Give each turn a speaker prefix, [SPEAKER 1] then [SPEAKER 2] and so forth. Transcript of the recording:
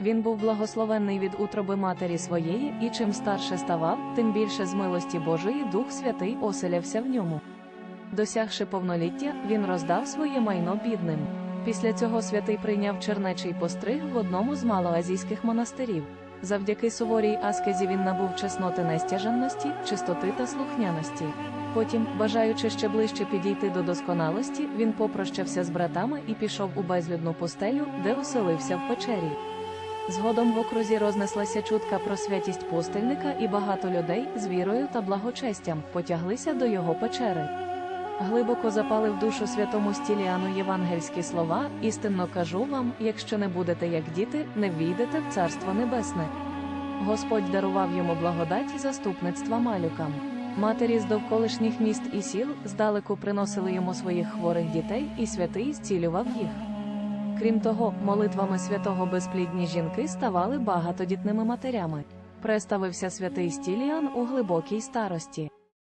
[SPEAKER 1] Він був благословенний від утроби матері своєї, і чим старше ставав, тим більше з милості Божої Дух Святий оселявся в ньому. Досягши повноліття, він роздав своє майно бідним. Після цього святий прийняв чернечий постриг в одному з малоазійських монастирів. Завдяки суворій аскезі він набув чесноти нестяжанності, чистоти та слухняності. Потім, бажаючи ще ближче підійти до досконалості, він попрощався з братами і пішов у безлюдну пустелю, де оселився в печері. Згодом в окрузі рознеслася чутка про святість пустельника, і багато людей з вірою та благочестям потяглися до його печери. Глибоко запали в душу святому Стіліану євангельські слова: істинно кажу вам, якщо не будете як діти, не ввійдете в Царство Небесне. Господь дарував йому благодать і заступництва малюкам. Матері з довколишніх міст і сіл здалеку приносили йому своїх хворих дітей, і святий зцілював їх. Крім того, молитвами святого безплідні жінки ставали багатодітними матерями. Преставився святий Стіліан у глибокій старості.